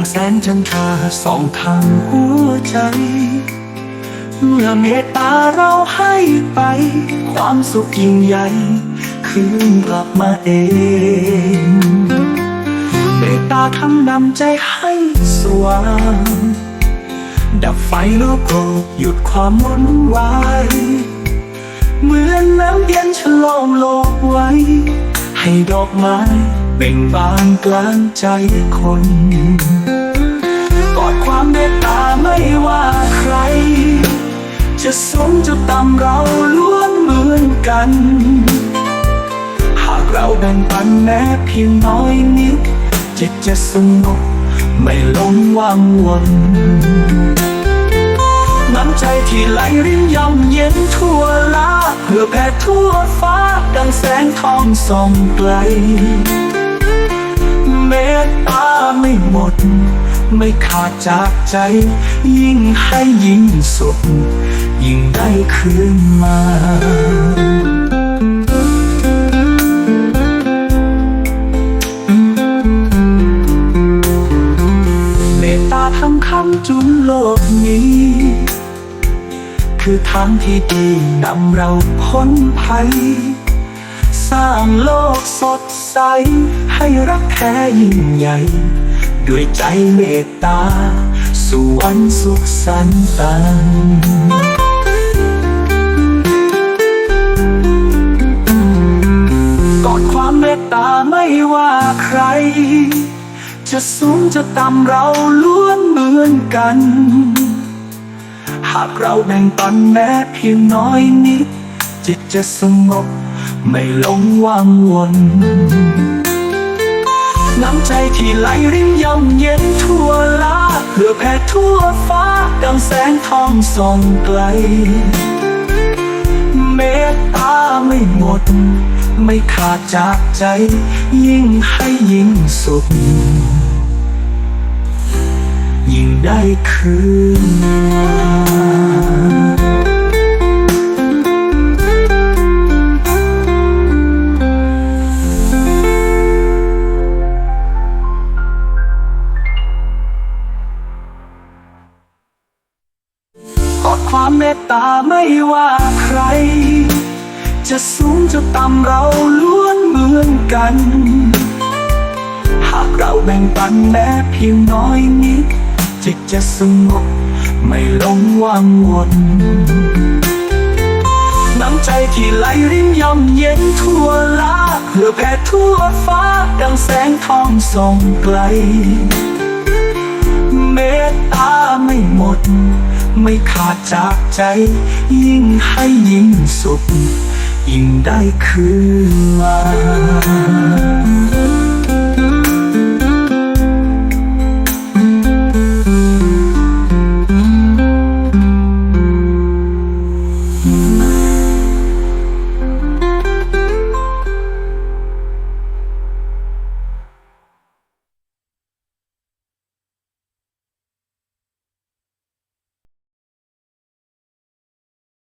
ดังแสงจันทราส่องทางหัวใจ เมื่อเมตตาเราให้ไป ความสุขยิ่งใหญ่คืนกลับมาเอง เมตตาทำนำใจให้สว่าง ดับไฟโลกโกหยุดความวุ่นวาย เหมือนน้ำเย็นฉลองโลกไว้ ให้ดอกไม้เบ่งบานกลางใจคนกอดความเมตตาไม่ว่าใคร จะสูงจะต่ำเราล้วนเหมือนกัน หากเราแบ่งปันแม้เพียงน้อยนิดจิตจะสงบไม่หลงวังวนน้ำใจที่ไหลรินย่ำเย็นทั่วลาเพื่อแผ่ทั่วฟ้าดังแสงทองส่องไกล เมตตาไม่หมด ไม่ขาดจากใจ ยิ่งให้ยิ่งสุด ยิ่งได้คืนมาเมตตาทำคำจุนโลกนี้ คือทางที่ดีนำเราพ้นภัย สร้างโลกสดใส ให้รักแท้ยิ่งใหญ่ ด้วยใจเมตตา สู่วันสุขสันต์ตันกอดความเมตตาไม่ว่าใคร จะสูงจะต่ำเราล้วนเหมือนกัน หากเราแบ่งปันแม้เพียงน้อยนิด จิตจะสงบไม่หลงวังวนน้ำใจที่ไหลรินย่ำเย็นทั่วลาเพื่อแผ่ทั่วฟ้าดังแสงทองส่องไกล เมตตาไม่หมด ไม่ขาดจากใจ ยิ่งให้ยิ่งสุข ยิ่งได้คืน ตตาไม่ว่าใคร จะสูงจะต่ำเราล้วนเหมือนกัน หากเราแบ่งปันแม้เพียงน้อยนิด จิตจะสงบไม่หลงวังวนน้ำใจที่ไหลรินย่ำเย็นทั่วลาเพื่อแผ่ทั่วฟ้าดังแสงทองส่องไกล เมตตาไม่หมด ไม่ขาดจากใจ ยิ่งให้ยิ่งสุข ยิ่งได้คืนมาอืม